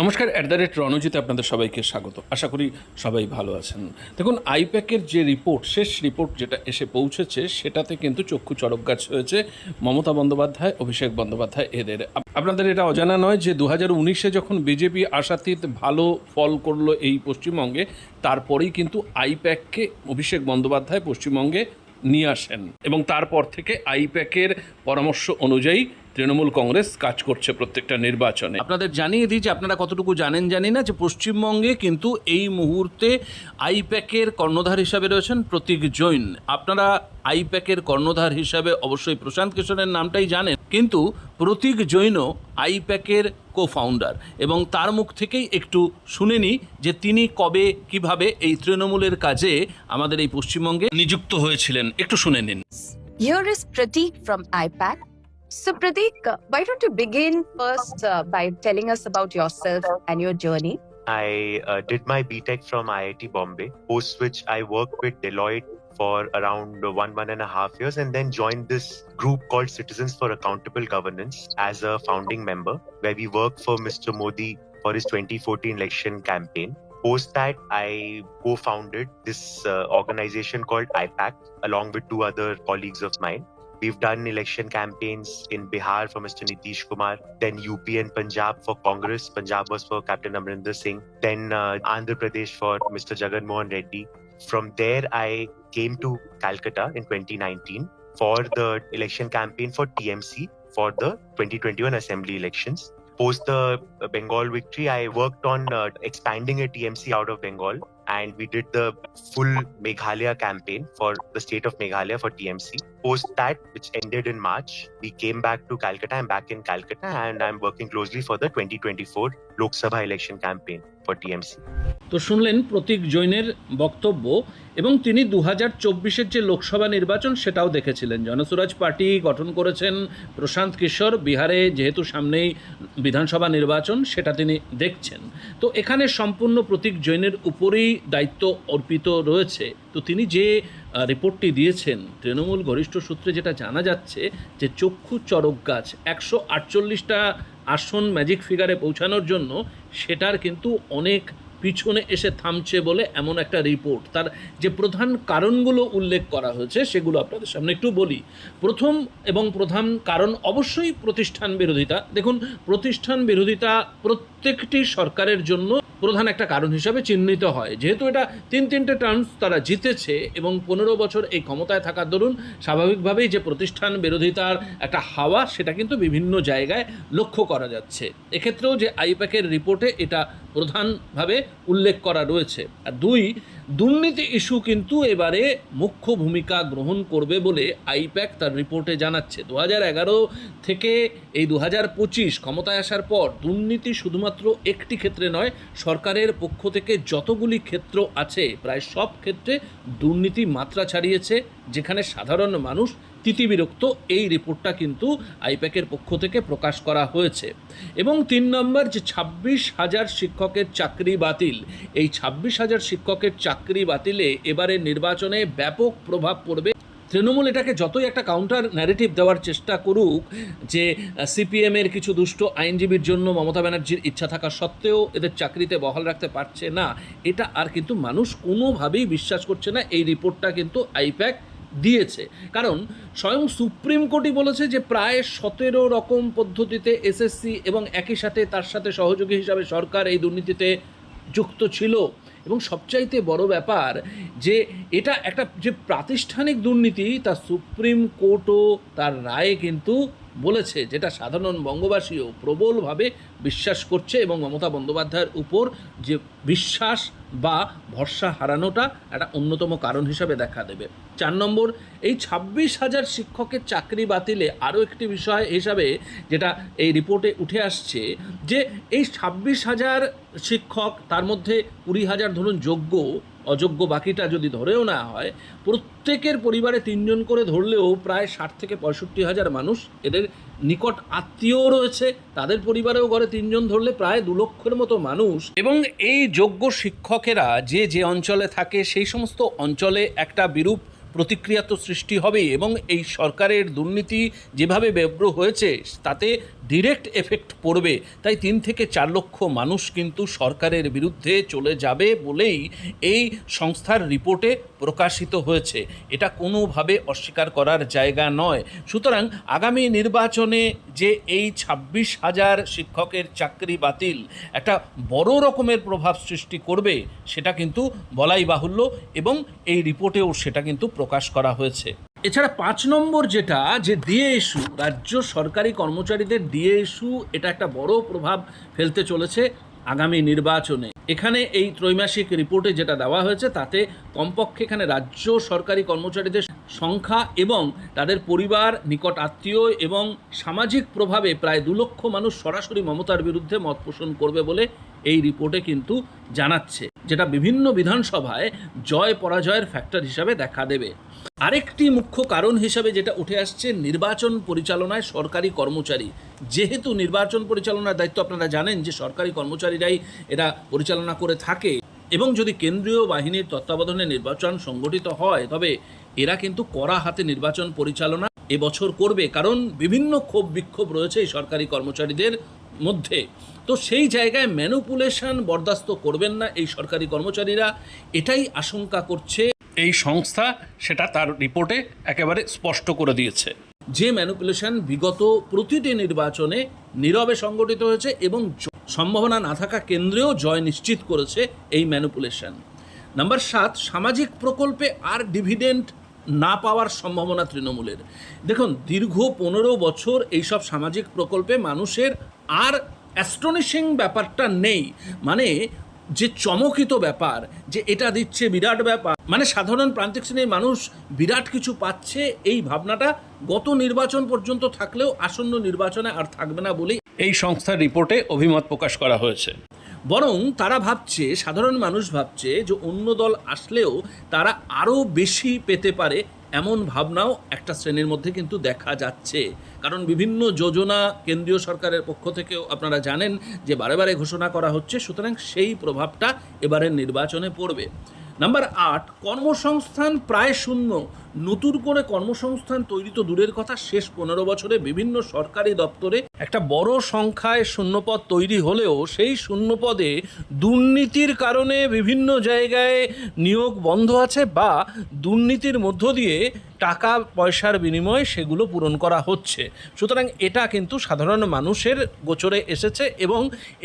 নমস্কার at the rate রণজিতে আপনাদের সবাইকে স্বাগত। আশা করি সবাই ভালো আছেন। দেখুন, আইপ্যাকের যে রিপোর্ট শেষ রিপোর্ট যেটা এসে পৌঁছেছে, সেটাতে কিন্তু চক্ষু চড়ক গাছ হয়েছে। মমতা বন্দ্যোপাধ্যায়, অভিষেক বন্দ্যোপাধ্যায় এদের। আপনাদের এটা অজানা নয় যে দু হাজার উনিশে যখন বিজেপি আশাতীত ভালো ফল করল এই পশ্চিমবঙ্গে, তারপরেই কিন্তু আইপ্যাককে অভিষেক বন্দ্যোপাধ্যায় পশ্চিমবঙ্গে নিয়ে আসেন। এবং তারপর থেকে আইপ্যাকের পরামর্শ অনুযায়ী তৃণমূল কংগ্রেস কাজ করছে প্রত্যেকটা নির্বাচনে। আপনাদের জানিয়ে দিই যে আপনারা কতটুকু জানেন জানি না যে পশ্চিমবঙ্গে কিন্তু এই মুহূর্তে আইপ্যাকের কর্ণধার হিসাবে রয়েছেন প্রতীক জৈন। আপনারা আইপ্যাকের কর্ণধার হিসাবে অবশ্যই প্রশান্ত কিশোরের নামটাই জানেন। কিন্তু প্রতীক জৈনও আইপ্যাকের কো ফাউন্ডার এবং তার মুখ থেকেই একটু শুনে নিই যে তিনি কবে কীভাবে এই তৃণমূলের কাজে আমাদের এই পশ্চিমবঙ্গে নিযুক্ত হয়েছিলেন একটু শুনে নিন Here is Pratik from IPAC. So, Pratik, uh, why don't you begin first uh, by telling us about yourself and your journey? I uh, did my BTEC from IIT Bombay, post which I worked with Deloitte for around one, one and a half years, and then joined this group called Citizens for Accountable Governance as a founding member, where we work for Mr. Modi for his 2014 election campaign. Post that, I co founded this uh, organization called IPAC along with two other colleagues of mine. We've done election campaigns in Bihar for Mr. Nitish Kumar, then UP and Punjab for Congress. Punjab was for Captain Amrinder Singh, then uh, Andhra Pradesh for Mr. Jagan Mohan Reddy. From there, I came to Calcutta in 2019 for the election campaign for TMC for the 2021 assembly elections. Post the uh, Bengal victory, I worked on uh, expanding a TMC out of Bengal and we did the full Meghalaya campaign for the state of Meghalaya for TMC. Post that, which ended in March, we came back to Calcutta. I'm back in Calcutta and I'm working closely for the 2024 Lok Sabha election campaign for TMC. তো শুনলেন প্রতীক জৈনের বক্তব্য, এবং তিনি দু হাজার চব্বিশের যে লোকসভা নির্বাচন সেটাও দেখেছিলেন। জনসুরাজ পার্টি গঠন করেছেন প্রশান্ত কিশোর, বিহারে যেহেতু সামনেই বিধানসভা নির্বাচন, সেটা তিনি দেখছেন। তো এখানে সম্পূর্ণ প্রতীক জৈনের উপরেই দায়িত্ব অর্পিত রয়েছে। তো তিনি যে রিপোর্টটি দিয়েছেন, তৃণমূল ঘনিষ্ঠ সূত্রে যেটা জানা যাচ্ছে যে চক্ষু চরক গাছ, একশো আটচল্লিশটা আসন ম্যাজিক ফিগারে পৌঁছানোর জন্য সেটার কিন্তু অনেক পিছনে এসে থামছে বলে এমন একটা রিপোর্ট তার যে প্রধান কারণগুলো উল্লেখ করা হয়েছে সেগুলো আপনাদের সামনে একটু বলি। প্রথম এবং প্রধান কারণ অবশ্যই প্রতিষ্ঠান বিরোধিতা। দেখুন, প্রতিষ্ঠান বিরোধিতা প্রত্যেকটি সরকারের জন্য প্রধান একটা কারণ হিসাবে চিহ্নিত হয়। যেহেতু এটা তিন তিনটে টার্মস তারা জিতেছে এবং পনেরো বছর এই ক্ষমতায় থাকার দরুন স্বাভাবিকভাবেই যে প্রতিষ্ঠান বিরোধিতার একটা হাওয়া সেটা কিন্তু বিভিন্ন জায়গায় লক্ষ্য করা যাচ্ছে। এক্ষেত্রেও যে আইপ্যাকের রিপোর্টে এটা প্রধানভাবে উল্লেখ করা রয়েছে। আর দুই দুর্নীতি ইস্যু কিন্তু এবারে মুখ্য ভূমিকা গ্রহণ করবে বলে আইপ্যাক তার রিপোর্টে জানাচ্ছে। দু এগারো থেকে এই দু পঁচিশ ক্ষমতায় আসার পর দুর্নীতি শুধুমাত্র একটি ক্ষেত্রে নয়, সরকারের পক্ষ থেকে যতগুলি ক্ষেত্র আছে, প্রায় সব ক্ষেত্রে দুর্নীতি মাত্রা ছাড়িয়েছে, যেখানে সাধারণ মানুষ তিতিবিরক্ত। এই রিপোর্টটা কিন্তু আইপ্যাকের পক্ষ থেকে প্রকাশ করা হয়েছে। এবং তিন নম্বর যে ছাব্বিশ হাজার শিক্ষকের চাকরি বাতিল, এই ছাব্বিশ হাজার শিক্ষকের চাকরি বাতিলে এবারে নির্বাচনে ব্যাপক প্রভাব পড়বে। তৃণমূল এটাকে যতই একটা কাউন্টার ন্যারেটিভ দেওয়ার চেষ্টা করুক, যে সিপিএমের কিছু দুষ্ট আইনজীবীর জন্য মমতা ব্যানার্জির ইচ্ছা থাকা সত্ত্বেও এদের চাকরিতে বহাল রাখতে পারছে না, এটা আর কিন্তু মানুষ কোনোভাবেই বিশ্বাস করছে না। এই রিপোর্টটা কিন্তু আইপ্যাক দিয়েছে। কারণ, স্বয়ং সুপ্রিম কোর্টই বলেছে যে, প্রায় সতেরো রকম পদ্ধতিতে এসএসসি এবং একই সাথে তার সাথে সহযোগী হিসাবে সরকার এই দুর্নীতিতে যুক্ত ছিল। এবং সবচাইতে বড় ব্যাপার যে এটা একটা যে প্রাতিষ্ঠানিক দুর্নীতি, তা সুপ্রিম কোর্টও তার রায়ে কিন্তু বলেছে, যেটা সাধারণ বঙ্গবাসীও প্রবলভাবে বিশ্বাস করছে এবং মমতা বন্দ্যোপাধ্যায়ের উপর যে বিশ্বাস বা ভরসা হারানোটা একটা অন্যতম কারণ হিসাবে দেখা দেবে। চার নম্বর, এই ছাব্বিশ হাজার শিক্ষকের চাকরি বাতিলে আরও একটি বিষয় হিসাবে যেটা এই রিপোর্টে উঠে আসছে যে, এই ছাব্বিশ হাজার শিক্ষক, তার মধ্যে কুড়ি হাজার ধরুন যোগ্য অযোগ্য বাকিটা যদি ধরেও না হয়, প্রত্যেকের পরিবারে তিনজন করে ধরলেও প্রায় ষাট থেকে পঁয়ষট্টি হাজার মানুষ এদের নিকট আত্মীয় রয়েছে। তাদের পরিবারেও ঘরে তিনজন ধরলে প্রায় দু লক্ষের মতো মানুষ। এবং এই যোগ্য শিক্ষকেরা যে যে অঞ্চলে থাকে, সেই সমস্ত অঞ্চলে একটা বিরূপ প্রতিক্রিয়া তো সৃষ্টি হবেই। এবং এই সরকারের দুর্নীতি যেভাবে ব্যব্র হয়েছে, তাতে ডিরেক্ট এফেক্ট পড়বে। তাই তিন থেকে চার লক্ষ মানুষ কিন্তু সরকারের বিরুদ্ধে চলে যাবে বলেই এই সংস্থার রিপোর্টে প্রকাশিত হয়েছে। এটা কোনোভাবে অস্বীকার করার জায়গা নয়। সুতরাং আগামী নির্বাচনে যে এই ছাব্বিশ হাজার শিক্ষকের চাকরি বাতিল একটা বড় রকমের প্রভাব সৃষ্টি করবে, সেটা কিন্তু বলাই বাহুল্য এবং এই রিপোর্টেও সেটা কিন্তু প্রকাশ করা হয়েছে। এছাড়া পাঁচ নম্বর যেটা, যে ডিএ ইস্যু, রাজ্য সরকারি কর্মচারীদের ডিএ ইস্যু, এটা একটা বড় প্রভাব ফেলতে চলেছে আগামী নির্বাচনে। এখানে এই ত্রৈমাসিক রিপোর্টে যেটা দেওয়া হয়েছে, তাতে কমপক্ষে এখানে রাজ্য সরকারি কর্মচারীদের সংখ্যা এবং তাদের পরিবার, নিকট আত্মীয় এবং সামাজিক প্রভাবে প্রায় দু লক্ষ মানুষ সরাসরি মমতার বিরুদ্ধে মত পোষণ করবে বলে এই রিপোর্টে কিন্তু জানাচ্ছে। যেটা বিভিন্ন বিধানসভায় জয় পরাজয়ের ফ্যাক্টর হিসাবে দেখা দেবে। আরেকটি মুখ্য কারণ হিসাবে যেটা উঠে আসছে, নির্বাচন পরিচালনায় সরকারি কর্মচারী। যেহেতু নির্বাচন পরিচালনার দায়িত্ব আপনারা জানেন যে সরকারি কর্মচারীরাই এরা পরিচালনা করে থাকে এবং যদি কেন্দ্রীয় বাহিনীর তত্ত্বাবধানে নির্বাচন সংগঠিত হয়, তবে এরা কিন্তু কড়া হাতে নির্বাচন পরিচালনা এবছর করবে। কারণ বিভিন্ন ক্ষোভ বিক্ষোভ রয়েছে এই সরকারি কর্মচারীদের। মধ্যে। তো সেই জায়গায় ম্যানুপুলেশন বরদাস্ত করবেন না এই সরকারি কর্মচারীরা এটাই আশঙ্কা করছে। এই সংস্থা সেটা তার রিপোর্টে একেবারে স্পষ্ট করে দিয়েছে। যে ম্যানুপুলেশন বিগত প্রতিটি নির্বাচনে নীরবে সংগঠিত হয়েছে এবং সম্ভাবনা না থাকা কেন্দ্রেও জয় নিশ্চিত করেছে এই ম্যানুপুলেশন। নাম্বার সাত সামাজিক প্রকল্পে আর ডিভিডেন্ড না পাওয়ার সম্ভাবনা তৃণমূলের। দেখুন দীর্ঘ পনেরো বছর এইসব সামাজিক প্রকল্পে মানুষের আর অ্যাস্ট্রনিশিং ব্যাপারটা নেই। মানে যে চমকিত ব্যাপার, যে এটা দিচ্ছে বিরাট ব্যাপার মানে সাধারণ প্রান্তিক শ্রেণির মানুষ বিরাট কিছু পাচ্ছে, এই ভাবনাটা গত নির্বাচন পর্যন্ত থাকলেও আসন্ন নির্বাচনে আর থাকবে না বলেই এই সংস্থার রিপোর্টে অভিমত প্রকাশ করা হয়েছে। বরং তারা ভাবছে, সাধারণ মানুষ ভাবছে যে অন্য দল আসলেও তারা আরও বেশি পেতে পারে এমন ভাবনাও একটা শ্রেণির মধ্যে কিন্তু দেখা যাচ্ছে। কারণ বিভিন্ন যোজনা কেন্দ্রীয় সরকারের পক্ষ থেকেও আপনারা জানেন যে বারে বারে ঘোষণা করা হচ্ছে, সুতরাং সেই প্রভাবটা এবারের নির্বাচনে পড়বে। নাম্বার আট, কর্মসংস্থান প্রায় শূন্য। নতুন করে কর্মসংস্থান তৈরি তো দূরের কথা, শেষ পনেরো বছরে বিভিন্ন সরকারি দপ্তরে একটা বড় সংখ্যায় শূন্যপদ তৈরি হলেও সেই শূন্যপদে দুর্নীতির কারণে বিভিন্ন জায়গায় নিয়োগ বন্ধ আছে বা দুর্নীতির মধ্য দিয়ে টাকা পয়সার বিনিময়ে সেগুলো পূরণ করা হচ্ছে। সুতরাং এটা কিন্তু সাধারণ মানুষের গোচরে এসেছে এবং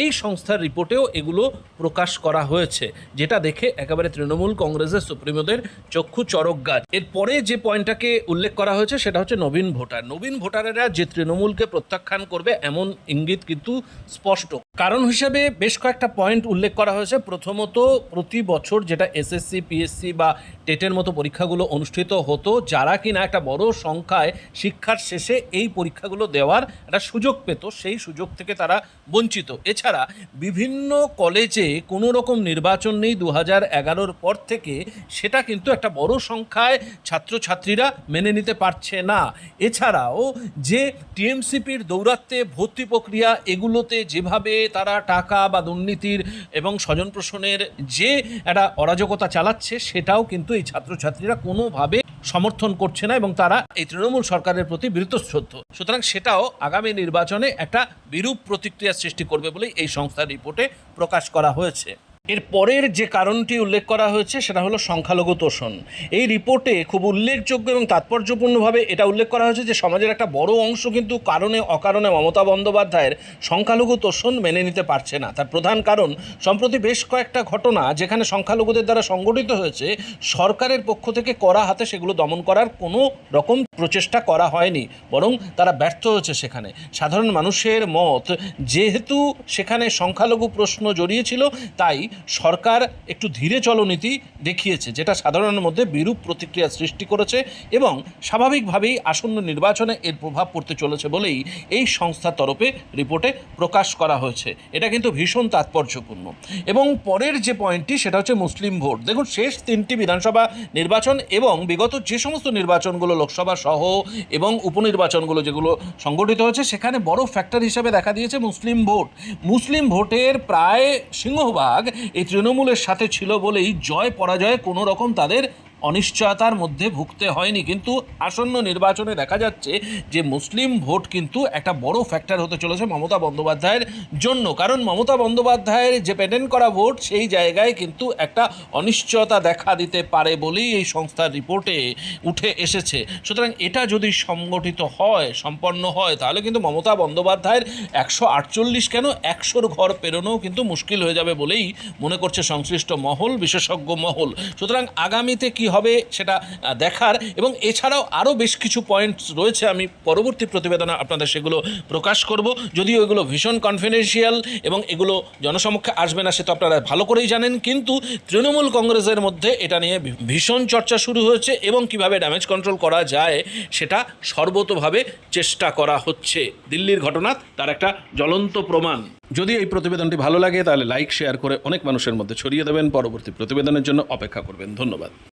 এই সংস্থার রিপোর্টেও এগুলো প্রকাশ করা হয়েছে, যেটা দেখে একেবারে তৃণমূল কংগ্রেসের সুপ্রিমোদের চক্ষু চরক গাছ। এরপরে যে পয়েন্টটাকে উল্লেখ করা হয়েছে সেটা হচ্ছে নবীন ভোটার। নবীন ভোটারেরা যে তৃণমূলকে প্রত্যাখ্যান করবে এমন ইঙ্গিত কিন্তু স্পষ্ট। কারণ হিসেবে বেশ কয়েকটা পয়েন্ট উল্লেখ করা হয়েছে। প্রথমত, প্রতি বছর যেটা এসএসসি পিএসসি বা টেটের মতো পরীক্ষাগুলো অনুষ্ঠিত হতো, যারা কিনা একটা বড় সংখ্যায় শিক্ষার শেষে এই পরীক্ষাগুলো দেওয়ার একটা সুযোগ পেত, সেই সুযোগ থেকে তারা বঞ্চিত। এছাড়া, বিভিন্ন কলেজে কোনো রকম নির্বাচন নেই দু হাজার এগারোর পর থেকে, সেটা কিন্তু একটা বড় সংখ্যায় ছাত্রছাত্রীরা মেনে নিতে পারছে না। এছাড়াও, যে টিএমসিপির দৌরাত্মে ভর্তি প্রক্রিয়া এগুলোতে যেভাবে তারা টাকা বা দুর্নীতির এবং স্বজন প্রশনের যে একটা অরাজকতা চালাচ্ছে, সেটাও কিন্তু এই ছাত্রছাত্রীরা কোনোভাবে সমর্থন করছে না এবং তারা এই তৃণমূল সরকারের প্রতি বীরতশ্রদ্ধ সুতরাং সেটাও আগামী নির্বাচনে একটা বিরূপ প্রতিক্রিয়া সৃষ্টি করবে বলেই এই সংস্থার রিপোর্টে প্রকাশ করা হয়েছে। এর পরের যে কারণটি উল্লেখ করা হয়েছে সেটা হলো সংখ্যালঘু তোষণ। এই রিপোর্টে খুব উল্লেখযোগ্য এবং তাৎপর্যপূর্ণভাবে এটা উল্লেখ করা হয়েছে যে সমাজের একটা বড় অংশ কিন্তু কারণে অকারণে মমতা বন্দ্যোপাধ্যায়ের সংখ্যালঘু তোষণ মেনে নিতে পারছে না। তার প্রধান কারণ, সম্প্রতি বেশ কয়েকটা ঘটনা যেখানে সংখ্যালঘুদের দ্বারা সংগঠিত হয়েছে, সরকারের পক্ষ থেকে করা হাতে সেগুলো দমন করার কোনো রকম প্রচেষ্টা করা হয়নি, বরং তারা ব্যর্থ হয়েছে সেখানে। সাধারণ মানুষের মত, যেহেতু সেখানে সংখ্যালঘু প্রশ্ন জড়িয়েছিল তাই সরকার একটু ধীরে চলনীতি দেখিয়েছে, যেটা সাধারণের মধ্যে বিরূপ প্রতিক্রিয়া সৃষ্টি করেছে এবং স্বাভাবিকভাবেই আসন্ন নির্বাচনে এর প্রভাব পড়তে চলেছে বলেই এই সংস্থার তরফে রিপোর্টে প্রকাশ করা হয়েছে। এটা কিন্তু ভীষণ তাৎপর্যপূর্ণ। এবং পরের যে পয়েন্টটি, সেটা হচ্ছে মুসলিম ভোট। দেখুন, শেষ তিনটি বিধানসভা নির্বাচন এবং বিগত যে সমস্ত নির্বাচনগুলো লোকসভা সহ এবং উপনির্বাচনগুলো যেগুলো সংগঠিত হয়েছে, সেখানে বড় ফ্যাক্টর হিসেবে দেখা দিয়েছে মুসলিম ভোট। মুসলিম ভোটের প্রায় সিংহভাগ এই তৃণমূলের সাথে ছিল বলেই জয় পরাজয়ে কোনো রকম তাদের অনিশ্চয়তার মধ্যে ভুগতে হয়নি, কিন্তু আসন্ন নির্বাচনে দেখা যাচ্ছে যে মুসলিম ভোট কিন্তু একটা বড় ফ্যাক্টর হতে চলেছে মমতা বন্দ্যোপাধ্যায়ের জন্য। কারণ মমতা বন্দ্যোপাধ্যায়ের যে পেটেন্ট করা ভোট, সেই জায়গায় কিন্তু একটা অনিশ্চয়তা দেখা দিতে পারে বলেই এই সংস্থার রিপোর্টে উঠে এসেছে। সুতরাং এটা যদি সংগঠিত হয়, সম্পন্ন হয়, তাহলে কিন্তু মমতা বন্দ্যোপাধ্যায়ের একশো আটচল্লিশ কেন একশোর ঘর পেরোনো কিন্তু মুশকিল হয়ে যাবে বলেই মনে করছে সংশ্লিষ্ট মহল, বিশেষজ্ঞ মহল। সুতরাং আগামীতে কি হবে সেটা দেখার। এবং এছাড়াও আরও বেশ কিছু পয়েন্টস রয়েছে, আমি পরবর্তী প্রতিবেদনে আপনাদের সেগুলো প্রকাশ করব। যদিও এগুলো ভীষণ কনফিডেন্সিয়াল এবং এগুলো জনসমক্ষে আসবে না, সে তো আপনারা ভালো করেই জানেন। কিন্তু তৃণমূল কংগ্রেসের মধ্যে এটা নিয়ে ভীষণ চর্চা শুরু হয়েছে এবং কীভাবে ড্যামেজ কন্ট্রোল করা যায়, সেটা সর্বতোভাবে চেষ্টা করা হচ্ছে। দিল্লির ঘটনা, তার একটা জ্বলন্ত প্রমাণ। যদি এই প্রতিবেদনটি ভালো লাগে, তাহলে লাইক শেয়ার করে অনেক মানুষের মধ্যে ছড়িয়ে দেবেন। পরবর্তী প্রতিবেদনের জন্য অপেক্ষা করবেন। ধন্যবাদ।